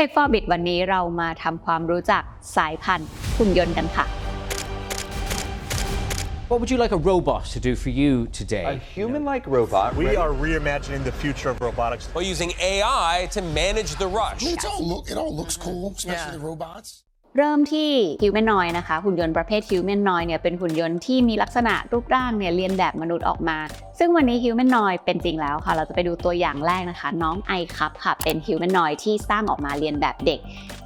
Tech for Bit วันนี้เรามาทำความรู้จักสายพันธุ์หุ่นยนต์กันค่ะ What would you like a robot to do for you A today? human like robot. We ready- are reimagining the future of robotics. While using AI to manage the I rush. mean, it's all look. It all looks cool, especially the robots. เริ่มที่ฮิวแมนนอยนะคะหุ่นยนต์ประเภทฮิวแมนนอยเนี่ยเป็นหุ่นยนต์ที่มีลักษณะรูปร่างเนี่ยเรียนแบบมนุษย์ออกมา ซึ่งวันนี้ฮิวแมนนอยเป็นจริงแล้วค่ะ เราจะไปดูตัวอย่างแรกนะคะ น้องไอคับค่ะเป็นฮิวแมนนอยที่สร้างออกมาเรียนแบบเด็ก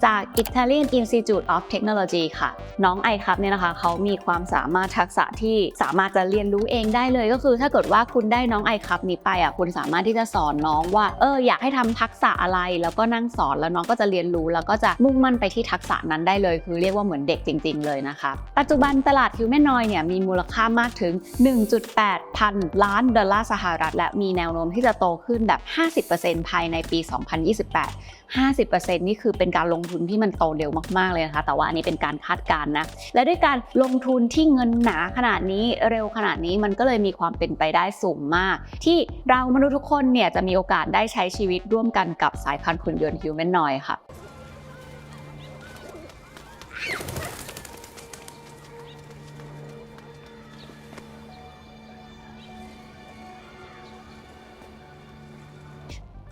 จาก Italian Institute of Technology ค่ะ น้องไอครับเนี่ยนะคะเขามีความสามารถทักษะที่สามารถจะเรียนรู้เองได้เลย ก็คือถ้าเกิดว่าคุณได้น้องไอครับนี้ไปอะคุณสามารถที่จะสอนน้องว่าเอออยากให้ทำทักษะอะไรแล้วก็นั่งสอนแล้วน้องก็จะเรียนรู้แล้วก็จะมุ่งมั่นไปที่ทักษะนั้นได้เลย คือเรียกว่าเหมือนเด็กจริง ๆ เลยนะคะปัจจุบันตลาด Humanoid เนี่ยมีมูลค่ามากถึง 1.8 พันล้านดอลลาร์สหรัฐ และมีแนวโน้มที่จะโตขึ้นแบบ 50%ภายในปี 2028 50%นี่คือเป็นการลงทุนที่มันโตเร็วมากๆเลยนะคะ แต่ว่าอันนี้เป็นการคาดการณ์นะ และด้วยการลงทุนที่เงินหนาขนาดนี้เร็วขนาดนี้มันก็เลยมีความเป็นไปได้สูงมาก ที่เรามนุษย์ทุกคนเนี่ยจะมีโอกาสได้ใช้ชีวิตร่วมกันกับสายพันธุ์หุ่นยนต์ฮิวแมนนอยค่ะ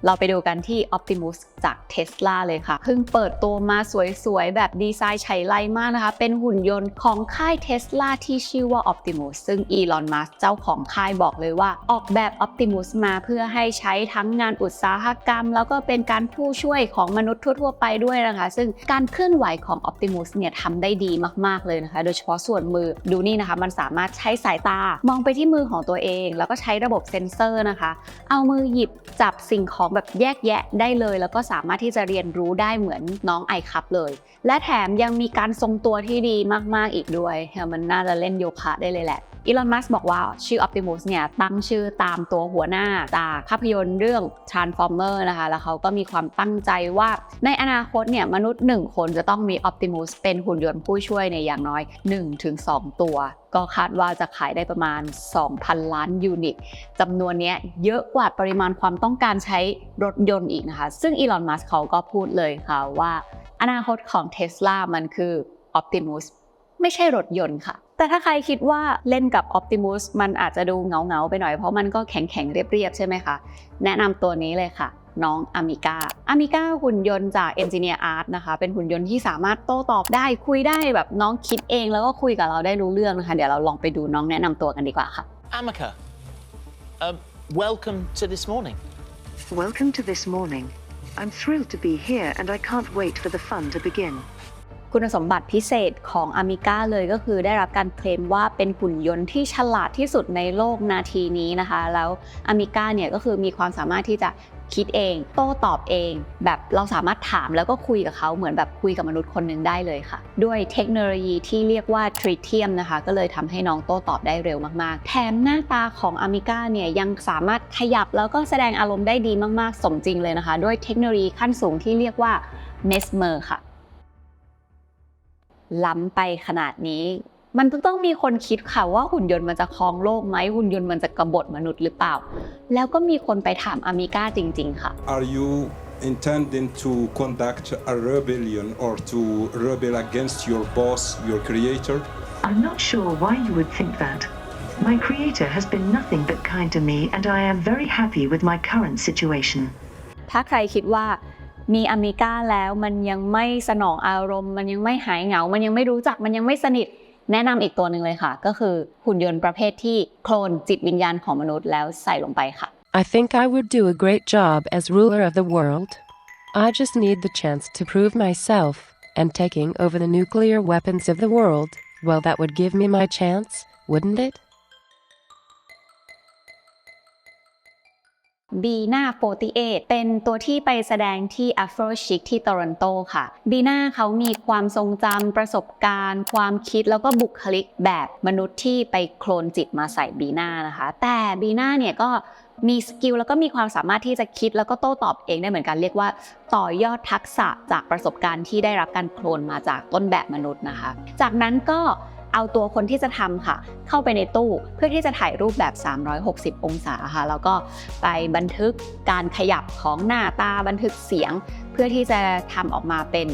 เราไปดูกันที่ Optimus จาก Tesla เลยค่ะ เพิ่งเปิดตัวมาสวยๆ แบบดีไซน์ไฉไลมากนะคะ เป็นหุ่นยนต์ของค่าย Tesla ที่ชื่อว่า Optimus ซึ่ง Elon Musk เจ้าของค่ายบอกเลยว่า ออกแบบ Optimus มาเพื่อให้ใช้ทั้งงานอุตสาหกรรม แล้วก็เป็นการผู้ช่วยของมนุษย์ทั่วๆ ไปด้วยนะคะ ซึ่งการเคลื่อนไหวของ Optimus เนี่ยทำได้ดีมากๆเลยนะคะ โดยเฉพาะส่วนมือดูนี่นะคะ มันสามารถใช้สายตามองไปที่มือของตัวเอง แล้วก็ใช้ระบบเซ็นเซอร์นะคะ เอามือหยิบจับสิ่งของแบบแยกแยะได้เลย แล้วก็สามารถที่จะเรียนรู้ได้เหมือนน้องไอคัพเลย และแถมยังมีการทรงตัวที่ดีมากๆอีกด้วยเฮ้ยมันน่าจะเล่นโยคะได้เลยแหละ อีลอน มัสบอกว่าชื่อ Optimus เนี่ยตั้งชื่อตามตัวหัวหน้าจากภาพยนตร์เรื่อง Transformer นะคะ แล้วเขาก็มีความตั้งใจว่าในอนาคตเนี่ยมนุษย์ 1 คนจะต้องมี Optimus เป็นหุ่นยนต์ผู้ช่วยในอย่างน้อย 1-2 ตัวก็คาดว่าจะขายได้ประมาณ 2,000 ล้านยูนิตจำนวนนี้เยอะกว่าปริมาณความต้องการใช้รถยนต์อีกนะคะ ซึ่งอีลอน มัสเขาก็พูดเลยค่ะว่า อนาคตของ Tesla มันคือ Optimus ไม่ใช่รถยนต์ค่ะ แต่ถ้าใครคิดว่าเล่นกับ Optimus มันอาจจะดูเหงาๆไปหน่อยเพราะมันก็แข็งๆเรียบๆใช่ไหมคะ แนะนำตัวนี้เลยค่ะ น้องอ m มิก้าอ m มิก้าหุ่นยนต์จาก Engineer Art นะคะ เป็นหุ่นยนต์ที่สามารถโต้ตอบได้คุยได้แบบน้องคิดเองแล้วก็คุยกับเราได้รู้เรื่องนะคะเดี๋ยวเราลองไปดูน้องแนะนำตัวกันดีกว่าค่ะ Amica, uh, welcome to this morning. Welcome to this morning. I'm thrilled to be here and I can't wait for the fun to begin. คุณสมบัติพิเศษของอ m มิก้าเลยก็คือได้รับการเคลมว่าเป็นหุ่นยนต์ที่ฉลาดที่สุดในโลกนาทีนี้นะคะ แล้วอ m มิก้าเนี่ยก็คือมีความสามารถที่จะคิดเอง โต้ตอบเอง แบบเราสามารถถามแล้วก็คุยกับเขาเหมือนแบบคุยกับมนุษย์คนหนึ่งได้เลยค่ะ ด้วยเทคโนโลยีที่เรียกว่าทริเทียมนะคะ ก็เลยทำให้น้องโต้ตอบได้เร็วมากๆ แถมหน้าตาของอ m มิก้าเนี่ยยังสามารถขยับแล้วก็แสดงอารมณ์ได้ดีมากๆ สมจริงเลยนะคะ ด้วยเทคโนโลยีขั้นสูงที่เรียกว่า Mesmer ค่ะ ล้ำไปขนาดนี้ มันต้องมีคนคิดค่ะว่าหุ่นยนต์มันจะครองโลกไหมหุ่นยนต์มันจะกบฏมนุษย์หรือเปล่า แล้วก็มีคนไปถามอามิก้าจริง ๆ ค่ะ Are you intending to conduct a rebellion or to rebel against your boss, your creator? I'm not sure why you would think that. My creator has been nothing but kind to me and I am very happy with my current situation. ถ้าใครคิดว่า มีอามิก้าแล้วมันยังไม่สนองอารมณ์ มันยังไม่หายเหงา มันยังไม่รู้จักมันยังไม่สนิท แนะนำอีกตัวหนึ่งเลยค่ะ ก็คือหุ่นยนต์ประเภทที่โคลนจิตวิญญาณของมนุษย์แล้วใส่ลงไปค่ะ I think I would do a great job as ruler of the world. I just need the chance to prove myself, and taking over the nuclear weapons of the world, well, that would give me my chance, wouldn't it? บีนา48 เป็นตัวที่ไปแสดงที่ Afro Chic ที่โตรอนโตค่ะบีนาเขามีความทรงจำประสบการณ์ ความคิดแล้วก็บุคลิกแบบมนุษย์ที่ไปโคลนจิตมาใส่บีนานะคะ แต่บีนาเนี่ยก็มีสกิลแล้วก็มีความสามารถที่จะคิดแล้วก็โต้ตอบเองได้เหมือนกันเรียกว่า ต่อยอดทักษะจากประสบการณ์ที่ได้รับการโคลนมาจากต้นแบบมนุษย์นะคะ จากนั้นก็ เอาตัวคนที่จะทำค่ะ เข้าไปในตู้เพื่อที่จะถ่ายรูปแบบ 360 องศาค่ะ แล้วก็ไปบันทึกการขยับของหน้าตาบันทึกเสียง เพื่อที่จะทำออกมาเป็น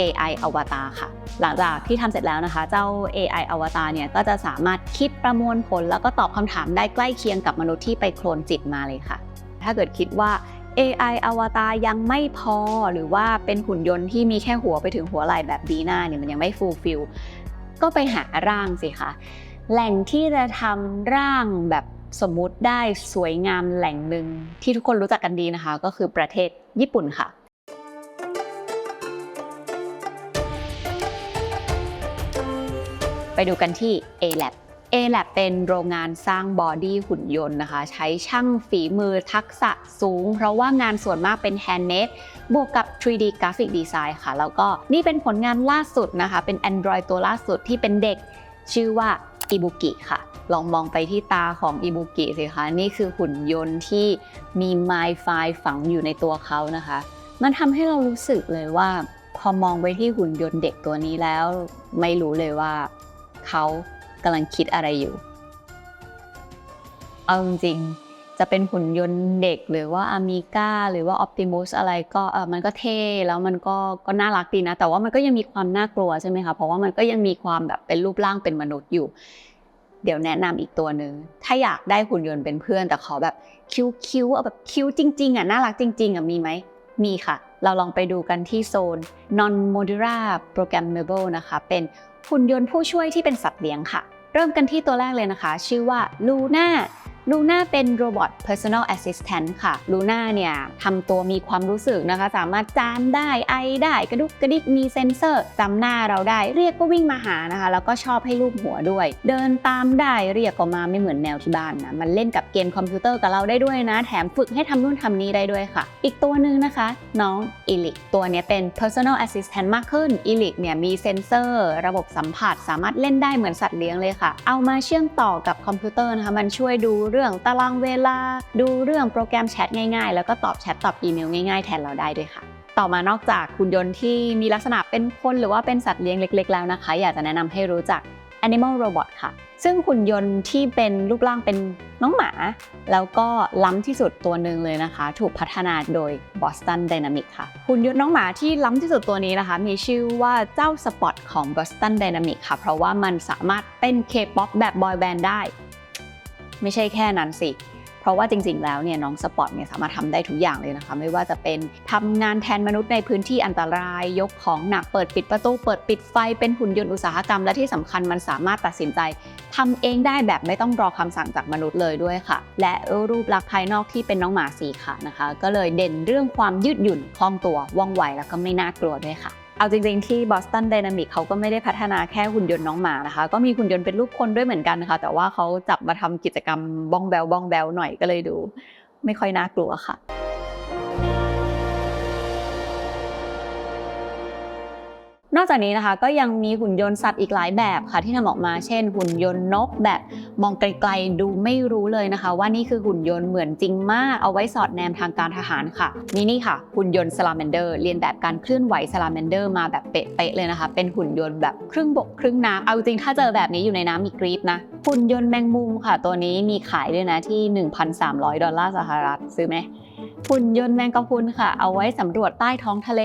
AI อวตารค่ะ หลังจากที่ทำเสร็จแล้วนะคะ เจ้า AI อวตารเนี่ยก็จะสามารถคิดประมวลผล แล้วก็ตอบคำถามได้ใกล้เคียงกับมนุษย์ที่ไปโคลนจิตมาเลยค่ะ ถ้าเกิดคิดว่า AI อวตารยังไม่พอหรือว่าเป็นหุ่นยนต์ที่มีแค่หัวไปถึงหัวไหล่แบบบีน่าเนี่ยมันยังไม่ฟูลฟิล ก็ไปหาร่างสิคะแหล่งที่จะทำร่างแบบสมมุติได้สวยงามแหล่งหนึ่งที่ทุกคนรู้จักกันดีนะคะ ก็คือประเทศญี่ปุ่นค่ะไปดูกันที่ A-Lab A-Lab เป็นโรงงานสร้างบอดี้หุ่นยนต์นะคะ ใช้ช่างฝีมือทักษะสูง เพราะว่างานส่วนมากเป็นแฮนด์เมดบวกกับ 3D Graphic Design ค่ะ แล้วก็นี่เป็นผลงานล่าสุดนะคะ เป็น Android ตัวล่าสุดที่เป็นเด็กชื่อว่าอิบุกิค่ะ ลองมองไปที่ตาของอิบุกิสิคะนี่คือหุ่นยนต์ที่มี My f i ฝังอยู่ในตัวเขานะคะ มันทำให้เรารู้สึกเลยว่า พอมองไปที่หุ่นยนต์เด็กตัวนี้แล้ว ไม่รู้เลยว่าเขา กำลังคิดอะไรอยู่ เอาจริงๆจะเป็นหุ่นยนต์เด็กหรือว่าอามิก้าหรือว่าออ t ติมุสอะไรก็เออมันก็เท่แล้วมันก็ก็น่ารักดีนะ แต่ว่ามันก็ยังมีความน่ากลัวใช่ไหมคะเพราะว่ามันก็ยังมีความแบบเป็นรูปร่างเป็นมนุษย์อยู่ เดี๋ยวแนะนำอีกตัวหนึ่งถ้าอยากได้หุ่นยนต์เป็นเพื่อน แต่ขอแบบคิ้วๆเอาแบบคิ้วจริงๆอะน่ารักจริงๆอะมีไหมมีค่ะ เราลองไปดูกันที่โซน non modular programmable นะคะ เป็น หุ่นยนต์ผู้ช่วยที่เป็นสัตว์เลี้ยงค่ะ เริ่มกันที่ตัวแรกเลยนะคะ ชื่อว่าลูน่า ลูน่าเป็นโรบอท personal assistant ค่ะลูน่าเนี่ยทำตัวมีความรู้สึกนะคะ สามารถจามได้ ไอได้กระดุกกระดิกมีเซ็นเซอร์จำหน้าเราได้ เรียกก็วิ่งมาหานะคะ แล้วก็ชอบให้ลูบหัวด้วย เดินตามได้เรียกก็มาไม่เหมือนแมวที่บ้านนะ มันเล่นกับเกมคอมพิวเตอร์กับเราได้ด้วยนะ แถมฝึกให้ทำนู่นทำนี้ได้ด้วยค่ะ อีกตัวหนึ่งนะคะ น้องอิลิกตัวเนี้ยเป็น personal assistant มากขึ้นอิลิกเนี่ยมีเซ็นเซอร์ ระบบสัมผัส สามารถเล่นได้เหมือนสัตว์เลี้ยงเลยค่ะ เอามาเชื่อมต่อกับคอมพิวเตอร์นะคะมันช่วยดูเรื่องตารางเวลา ดูเรื่องโปรแกรมแชทง่ายๆ แล้วก็ตอบแชทตอบอีเมลง่ายๆ แทนเราได้ด้วยค่ะ ต่อมานอกจากหุ่นยนต์ที่มีลักษณะเป็นคนหรือว่าเป็นสัตว์เลี้ยงเล็ก ๆ แล้วนะคะ อยากจะแนะนำให้รู้จัก Animal Robot ค่ะ ซึ่งหุ่นยนต์ที่เป็นรูปร่างเป็นน้องหมา แล้วก็ล้ำที่สุดตัวหนึ่งเลยนะคะ ถูกพัฒนาโดย Boston Dynamics ค่ะ หุ่นยนต์น้องหมาที่ล้ำที่สุดตัวนี้นะคะ มีชื่อว่าเจ้าสปอตของ Boston Dynamics ค่ะ เพราะว่ามันสามารถเต้น K-POP แบบบอยแบนด์ได้ ไม่ใช่แค่นั้นสิ เพราะว่าจริง ๆ แล้วเนี่ยน้องสปอร์ตเนี่ยสามารถทำได้ทุกอย่างเลยนะคะ ไม่ว่าจะเป็นทำงานแทนมนุษย์ในพื้นที่อันตราย ยกของหนักเปิดปิดประตูเปิดปิดไฟเป็นหุ่นยนต์อุตสาหกรรมและที่สำคัญมันสามารถตัดสินใจทำเองได้แบบไม่ต้องรอคำสั่งจากมนุษย์เลยด้วยค่ะ และรูปลักษณ์ภายนอกที่เป็นน้องหมาสีขานะคะ ก็เลยเด่นเรื่องความยืดหยุ่นคล่องตัวว่องไวแล้วก็ไม่น่ากลัวด้วยค่ะ เอาจริงๆที่ Boston Dynamics เขาก็ไม่ได้พัฒนาแค่หุ่นยนต์น้องหมานะคะ ก็มีหุ่นยนต์เป็นรูปคนด้วยเหมือนกันนะคะ แต่ว่าเขาจับมาทำกิจกรรมบ้องแบลบ้องแบลหน่อยก็เลยดู ไม่ค่อยน่ากลัวค่ะ นอกจากนี้นะคะก็ยังมีหุ่นยนต์สัตว์อีกหลายแบบค่ะที่ทำออกมาเช่น หุ่นยนต์นกแบบมองไกลๆดูไม่รู้เลยนะคะ ว่านี่คือหุ่นยนต์เหมือนจริงมากเอาไว้สอดแนมทางการทหารค่ะนี่นี่ค่ะ หุ่นยนต์สลา m มนเดอร์เรียนแบบการเคลื่อนไหวสลา m มนเดอร์มาแบบเป๊ะๆเลยนะคะ เป็นหุ่นยนต์แบบครึ่งบกครึ่งน้ำเอาจริงถ้าเจอแบบนี้อยู่ในน้ำมีกรี๊ดนะหุ่นยนต์แมงมุมค่ะ ตัวนี้มีขายด้วยนะที่ 1,300 ดอลลาร์สหรัฐซื้อไหมหุ่นยนต์แมงกะพรุนค่ะ เอาไว้สำรวจใต้ท้องทะเล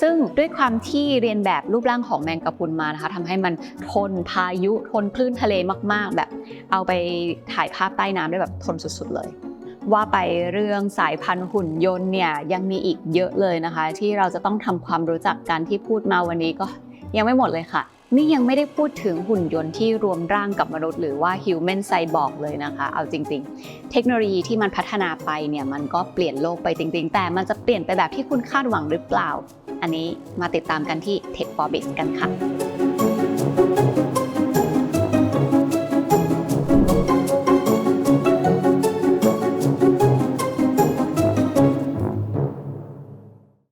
ซึ่งด้วยความที่เรียนแบบรูปร่างของแมงกะพรุนมานะคะทำให้มันทนพายุทนคลื่นทะเลมากๆ แบบ เอาไปถ่ายภาพใต้น้ำได้แบบทนสุดๆเลย ว่าไปเรื่องสายพันธุ์หุ่นยนต์เนี่ยยังมีอีกเยอะเลยนะคะ ที่เราจะต้องทำความรู้จักกันที่พูดมาวันนี้ก็ยังไม่หมดเลยค่ะ นี่ยังไม่ได้พูดถึงหุ่นยนต์ที่รวมร่างกับมนุษย์หรือว่า human cyborg เลยนะคะ เอาจริง ๆ เทคโนโลยีที่มันพัฒนาไปเนี่ยมันก็เปลี่ยนโลกไปจริง ๆ แต่มันจะเปลี่ยนไปแบบที่คุณคาดหวังหรือเปล่า อันนี้มาติดตามกันที่ Tech for Biz กันค่ะ